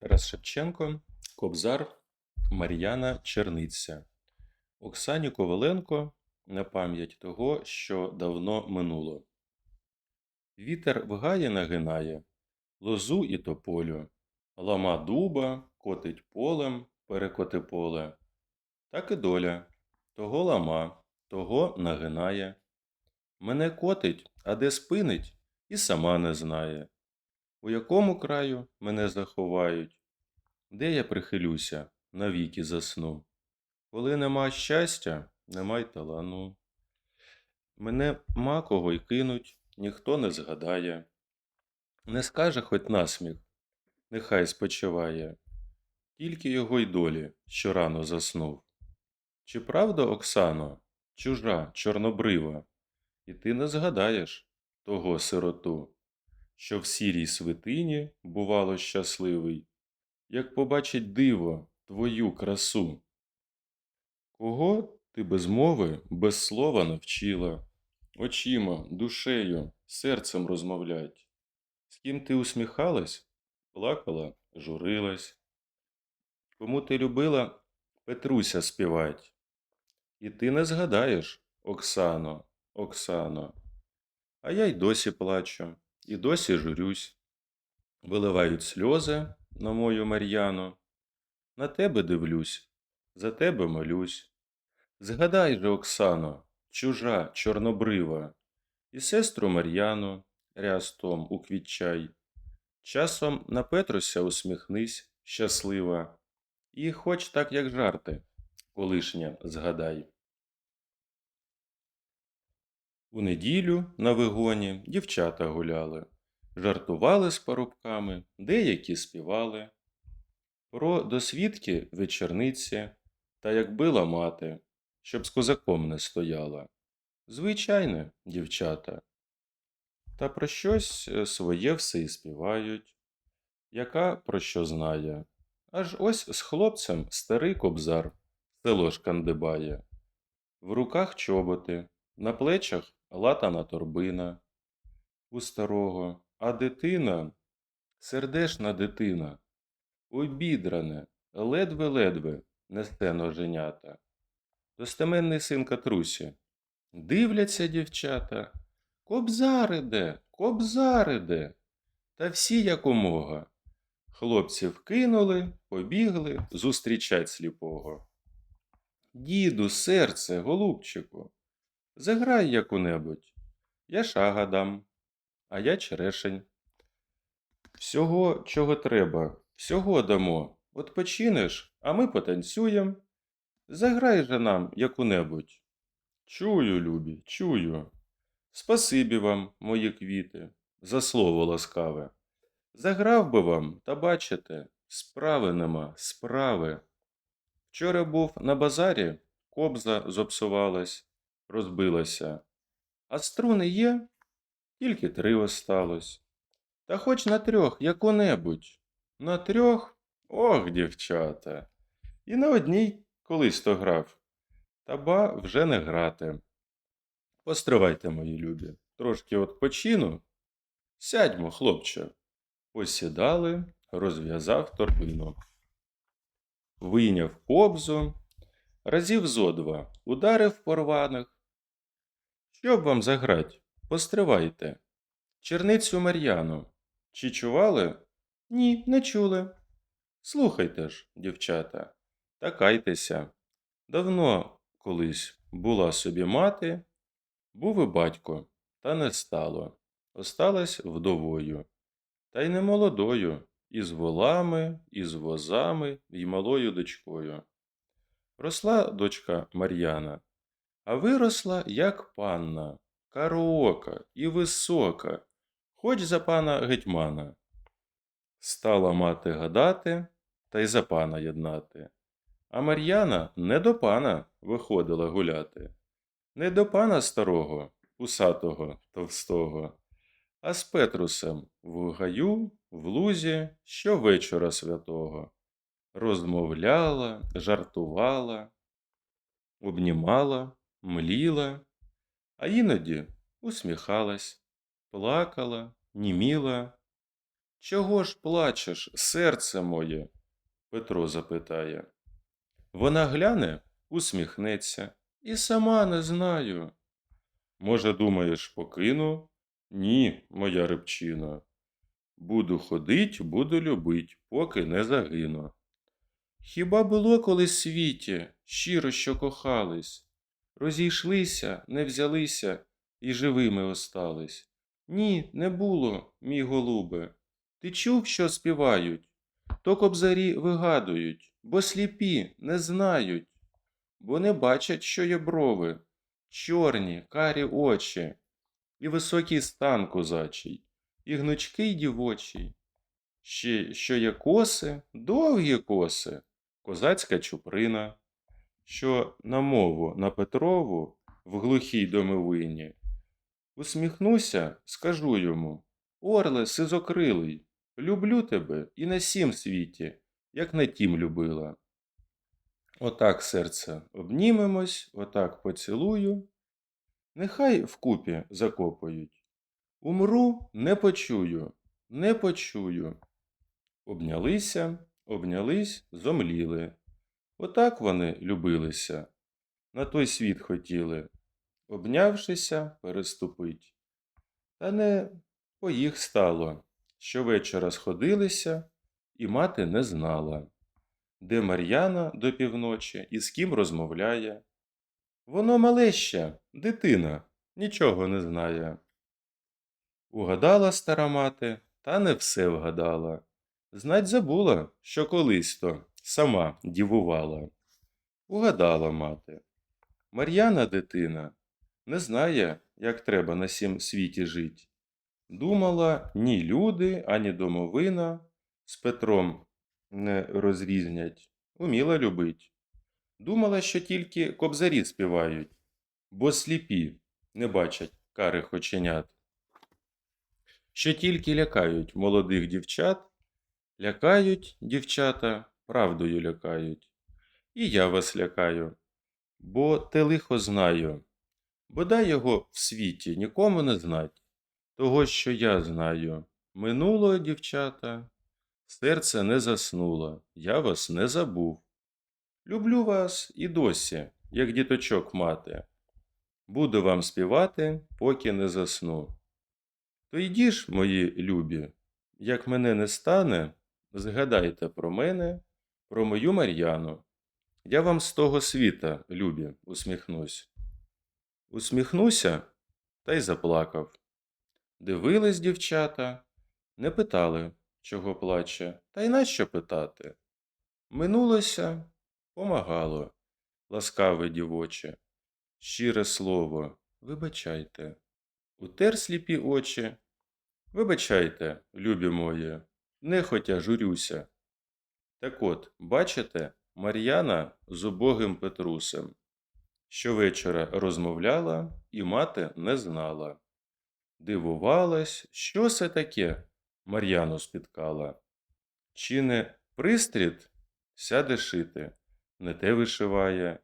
Тарас Шевченко, Кобзар, Мар'яна Черниця. Оксані Коваленко на пам'ять того, що давно минуло. Вітер в гаї нагинає, лозу і тополю, лама дуба, котить полем, перекоти поле. Так і доля, того лама, того нагинає. Мене котить, а де спинить, і сама не знає. У якому краю мене заховають, де я прихилюся, навіки засну. Коли нема щастя, нема й талану. Мене макого й кинуть, ніхто не згадає. Не скаже хоть насміх, нехай спочиває, тільки його й долі, що рано заснув. Чи правда, Оксано, чужа, чорнобрива, і ти не згадаєш того сироту, що в сірій свитині бувало щасливий, як побачить диво твою красу? Кого ти без мови, без слова навчила, очима, душею, серцем розмовлять? З ким ти усміхалась, плакала, журилась? Кому ти любила Петруся співать? І ти не згадаєш, Оксано, Оксано. А я й досі плачу, і досі журюсь. Виливають сльози на мою Мар'яну. На тебе дивлюсь, за тебе молюсь. Згадай же, Оксано, чужа, чорнобрива, і сестру Мар'яну рястом уквітчай. Часом на Петруся усміхнись, щаслива, і хоч так, як жарти, колишня згадай. У неділю на вигоні дівчата гуляли, жартували з парубками, деякі співали. Про досвідки вечорниці, та як била мати, щоб з козаком не стояла. Звичайне, дівчата. Та про щось е, своє все і співають, яка про що знає. Аж ось з хлопцем старий кобзар село шкандибає. В руках чоботи, на плечах латана торбина у старого, а дитина, сердешна дитина, обідране, ледве-ледве несе ноженята. Достеменний син Катрусі. Дивляться дівчата. Кобзар іде, кобзар іде. Та всі якомога. Хлопців кинули, побігли зустрічать сліпого. Діду, серце, голубчику, заграй яку-небудь. Я шага дам, а я черешень. Всього, чого треба, всього дамо. От починеш, а ми потанцюєм. Заграй же нам яку-небудь. Чую, любі, чую. Спасибі вам, мої квіти, за слово ласкаве. Заграв би вам, та бачите, справи нема, справи. Вчора був на базарі, кобза зопсувалась, розбилася. А струни є, тільки три осталось. Та хоч на трьох яку-небудь. На трьох? Ох, дівчата. І на одній колись то грав. Та ба вже не грати. Постривайте, мої любі, трошки odpoчину. Сядьмо, хлопче. Посідали, розв'язав торбину. Вийняв кобзу, разів зо два, ударив по. Що б вам заграть? Постривайте. Черницю Мар'яну. Чи чували? Ні, не чули. Слухайте ж, дівчата, та кайтеся. Давно колись була собі мати, був і батько, та не стало. Осталась вдовою. Та й не молодою, і з волами, і з возами, і малою дочкою. Росла дочка Мар'яна, а виросла, як панна, кароока і висока, хоч за пана гетьмана. Стала мати гадати та й за пана єднати. А Мар'яна не до пана виходила гуляти, не до пана старого, усатого, товстого, а з Петрусем в гаю, в лузі щовечора святого. Розмовляла, жартувала, обнімала, мліла, а іноді усміхалась, плакала, німіла. Чого ж плачеш, серце моє? Петро запитає. Вона гляне, усміхнеться, і сама не знаю. Може, думаєш, покину? Ні, моя рибчино. Буду ходить, буду любить, поки не загину. Хіба було колись світі, щиро що кохались, розійшлися, не взялися і живими остались? Ні, не було, мій голубе. Ти чув, що співають? То кобзарі вигадують, бо сліпі не знають, бо не бачать, що є брови, чорні, карі очі, і високий стан козачий, і гнучкий дівочий. Ще що є коси, довгі коси, козацька чуприна, що на мову на Петрову в глухій домовині. Усміхнуся, скажу йому, Орле сизокрилий, люблю тебе і на сім світі, як на тім любила. Отак, серце, обнімемось, отак поцілую, нехай вкупі закопають. Умру, не почую, не почую. Обнялися, обнялись, зомліли. Отак вони любилися, на той світ хотіли, обнявшися, переступить. Та не по їх стало. Щовечора сходилися, і мати не знала, де Мар'яна до півночі і з ким розмовляє. Воно мале ще, дитина, нічого не знає. Угадала стара мати, та не все вгадала. Знать забула, що колись то сама дівувала. Угадала мати. Мар'яна дитина не знає, як треба на сім світі жить. Думала, ні люди, ані домовина з Петром не розрізнять, уміла любить. Думала, що тільки кобзарі співають, бо сліпі не бачать карих оченят. Що тільки лякають молодих дівчат, лякають дівчата, правдою лякають. І я вас лякаю, бо те лихо знаю, бодай його в світі нікому не знать. Того, що я знаю, минуло, дівчата, серце не заснуло, я вас не забув. Люблю вас і досі, як діточок мати. Буду вам співати, поки не засну. То йді ж, мої любі, як мене не стане, згадайте про мене, про мою Мар'яну. Я вам з того світа, любі, усміхнусь. Усміхнуся та й заплакав. Дивились дівчата, не питали, чого плаче, та й нащо питати. Минулося, помагало, ласкаве дівоче, щире слово, вибачайте, утер сліпі очі. Вибачайте, любі мої, нехотя журюся. Так от, бачите, Мар'яна з убогим Петрусем. Щовечора розмовляла, і мати не знала. Дивувалась, що це таке Мар'яну спіткала. Чи не пристріт сяде шити, не те вишиває.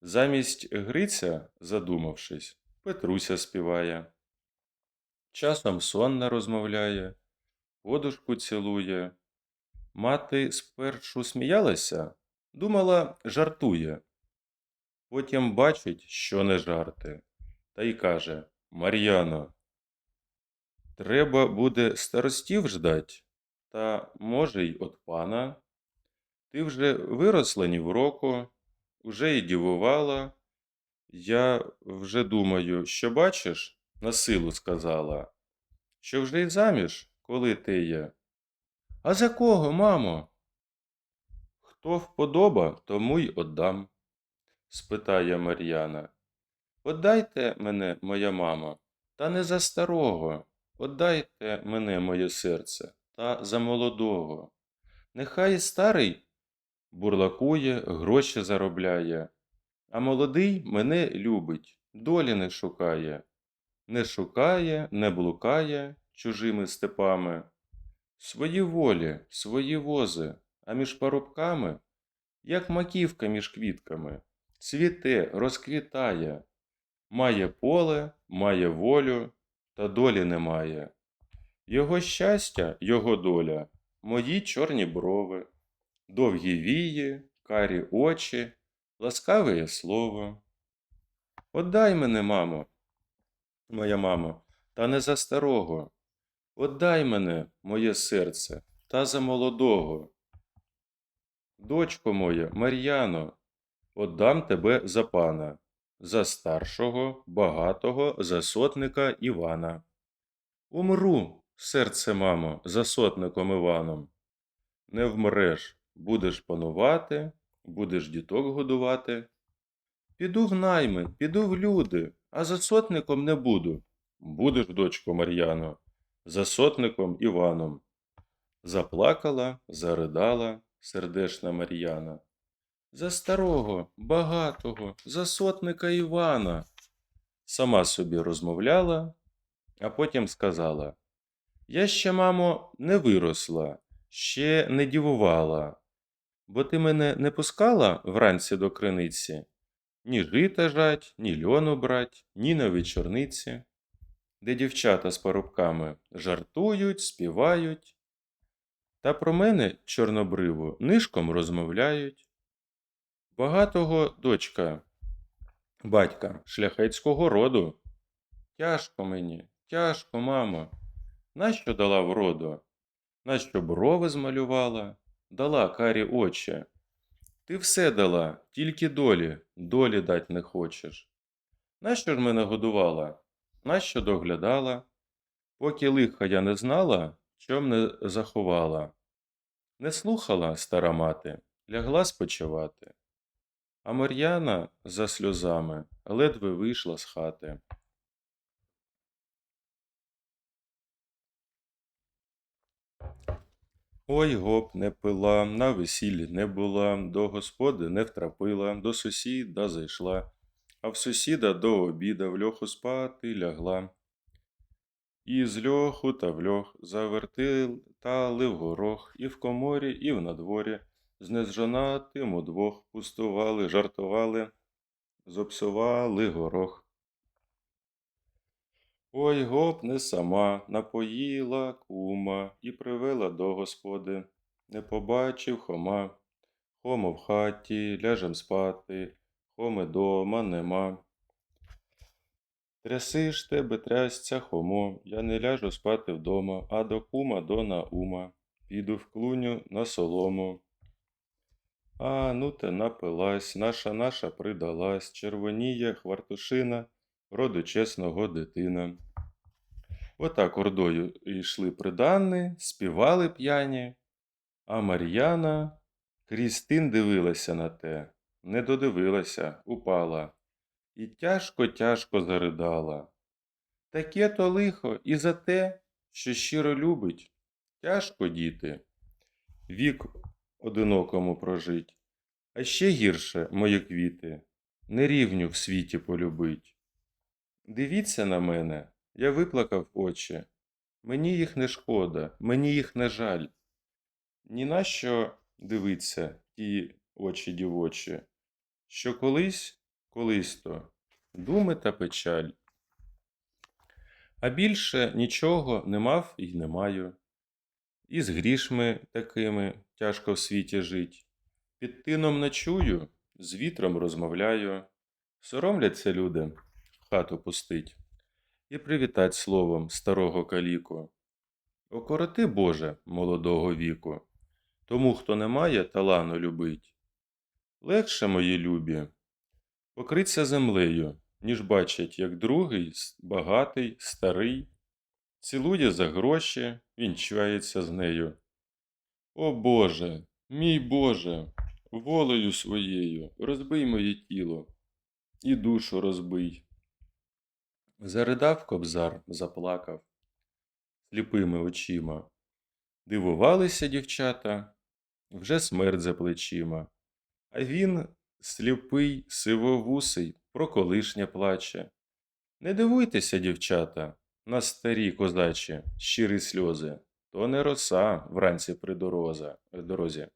Замість Гриця, задумавшись, Петруся співає. Часом сонна розмовляє, подушку цілує. Мати спершу сміялася, думала, жартує. Потім бачить, що не жарти, та й каже Мар'яно, Треба буде старостів ждать, та, може, й от пана. Ти вже виросла ні в року, уже й дівувала. Я вже думаю, що бачиш, на силу сказала, що вже й заміж, коли ти є. А за кого, мамо? Хто вподоба, тому й отдам, спитає Мар'яна. Отдайте мене, моя мамо, та не за старого. Отдайте мене, моє серце, та за молодого. Нехай старий бурлакує, гроші заробляє, а молодий мене любить, долі не шукає, не шукає, не блукає чужими степами. Свої волі, свої вози, а між парубками, як маківка між квітками, цвіте, розквітає, має поле, має волю, та долі немає. Його щастя, його доля, мої чорні брови, довгі вії, карі очі, ласкаве слово. Отдай мене, мамо, моя мамо, та не за старого. Отдай мене, моє серце, та за молодого. Дочко моя, Мар'яно, отдам тебе за пана, за старшого, багатого, за сотника Івана. Умру, серце, мамо, за сотником Іваном. Не вмреш, будеш панувати, будеш діток годувати. Піду в найми, піду в люди, а за сотником не буду. Будеш, дочко Мар'яно, за сотником Іваном. Заплакала, заридала сердешна Мар'яна. За старого, багатого, за сотника Івана. Сама собі розмовляла, а потім сказала: Я ще, мамо, не виросла, ще не дівувала, бо ти мене не пускала вранці до криниці, ні жита жать, ні льону брать, ні на вечорниці, де дівчата з парубками жартують, співають, та про мене, чорнобриву, нишком розмовляють. Багатого дочка, батька шляхетського роду. Тяжко мені, тяжко, мамо. Нащо дала вроду? Нащо брови змалювала, дала карі очі. Ти все дала, тільки долі, долі дать не хочеш. Нащо ж мене годувала? Нащо доглядала? Поки лиха я не знала, чом не заховала. Не слухала стара мати, лягла спочивати. А Мар'яна за сльозами ледве вийшла з хати. Ой гоп не пила, на весіллі не була, до господи не втрапила, до сусіда зайшла, а в сусіда до обіда в льоху спати лягла. І з льоху та в льох завертали в горох, і в коморі, і в надворі, з незжонатим удвох пустували, жартували, зопсували горох. Ой гоп не сама напоїла кума і привела до господи. Не побачив хома. Хомо в хаті, ляжем спати, хоми дома нема. Тряси ж тебе, трясця, хомо, я не ляжу спати вдома, а до кума до наума. Піду в клуню на солому. А ну те напилась, наша наша придалась, червоніє хвартушина, роду чесного дитина. Отак ордою йшли придани, співали п'яні, а Мар'яна крізь тин дивилася на те, не додивилася, упала, і тяжко-тяжко заридала. Таке то лихо і за те, що щиро любить, тяжко діти, вік одинокому прожить, а ще гірше, мої квіти, нерівню в світі полюбить. Дивіться на мене, я виплакав очі. Мені їх не шкода, мені їх не жаль. Ні на що дивиться ті очі дівочі, що колись, колись то думи та печаль. А більше нічого не мав і не маю. І з грішми такими тяжко в світі жить. Під тином ночую, з вітром розмовляю. Соромляться люди хату пустить і привітать словом старого каліку. Окороти, Боже, молодого віку, тому, хто не має талану любить. Легше, мої любі, покриться землею, ніж бачать, як другий, багатий, старий, цілує за гроші, вінчається з нею. О Боже, мій Боже, волею своєю, розбий моє тіло і душу розбий. Заридав кобзар, заплакав сліпими очима. Дивувалися дівчата, вже смерть за плечима. А він, сліпий, сивовусий, про колишнє плаче. Не дивуйтеся, дівчата, на старі козачі, щирі сльози, то не роса вранці при дороза, дорозі.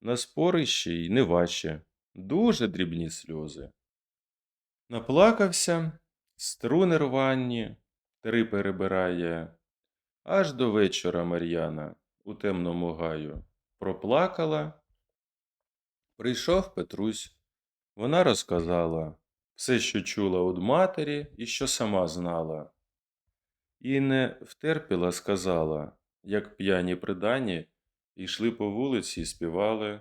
На спорищі й не важче, дуже дрібні сльози. Наплакався, струни рвані, три перебирає, аж до вечора Мар'яна у темному гаю проплакала. Прийшов Петрусь. Вона розказала все, що чула од матері і що сама знала. І не втерпіла, сказала, як п'яні придані йшли по вулиці і співали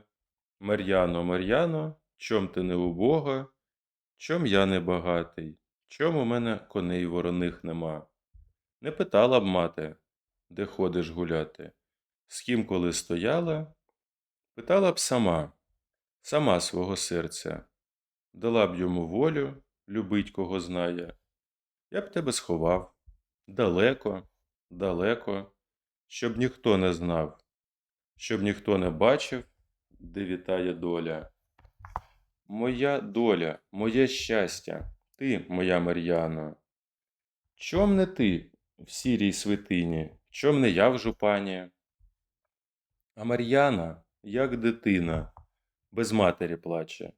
Мар'яно, Мар'яно, чом ти не убога, чом я не багатий, чом у мене коней вороних нема. Не питала б мати, де ходиш гуляти, з ким коли стояла, питала б сама, сама свого серця, дала б йому волю, любить кого знає. Я б тебе сховав далеко, далеко, щоб ніхто не знав, щоб ніхто не бачив, де вітає доля. Моя доля, моє щастя, ти, моя Мар'яно. Чом не ти в сірій свитині, чом не я в жупані? А Мар'яна, як дитина, без матері плаче.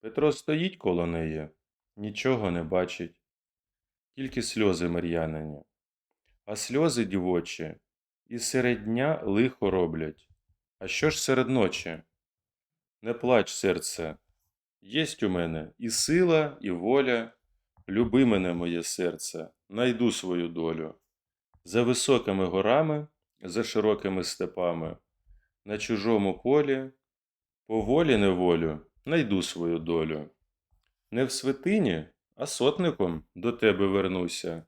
Петро стоїть коло неї, нічого не бачить, тільки сльози Мар'янині. А сльози дівочі і серед дня лихо роблять. А що ж серед ночі? Не плач, серце, єсть у мене і сила, і воля. Люби мене, моє серце, найду свою долю. За високими горами, за широкими степами, на чужому полі, по волі неволю, найду свою долю. Не в святині, а сотником до тебе вернуся.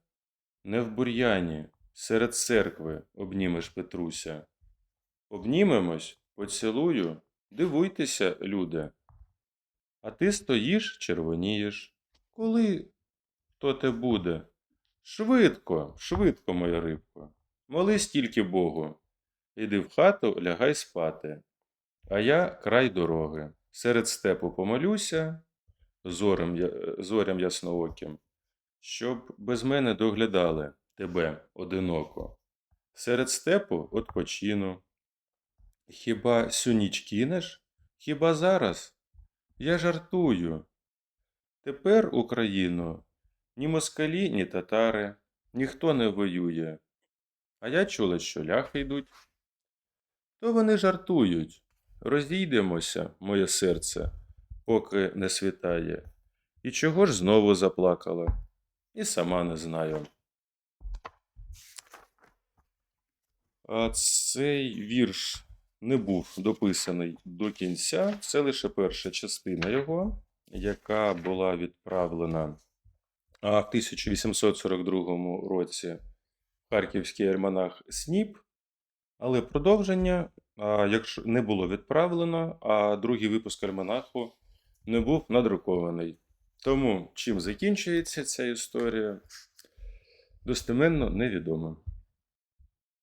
Не в бур'яні, серед церкви обнімеш Петруся. Обнімемось, поцілую, дивуйтеся, люди. А ти стоїш, червонієш. Коли то те буде? Швидко, швидко, моя рибко. Молись тільки Богу. Іди в хату, лягай спати. А я край дороги. Серед степу помолюся, зорем, зорям яснооким, щоб без мене доглядали тебе одиноко. Серед степу odpoчину. Хіба сю ніч кинеш? Хіба зараз? Я жартую. Тепер Україну ні москалі, ні татари, ніхто не воює. А я чула, що ляхи йдуть. То вони жартують. Розійдемося, моє серце, поки не світає. І чого ж знову заплакала? І сама не знаю. А цей вірш не був дописаний до кінця. Це лише перша частина його, яка була відправлена в 1842 році в Харківський альманах СНІП. Але продовження, якщо не було відправлено, а другий випуск альманаху не був надрукований. Тому чим закінчується ця історія, достеменно невідомо.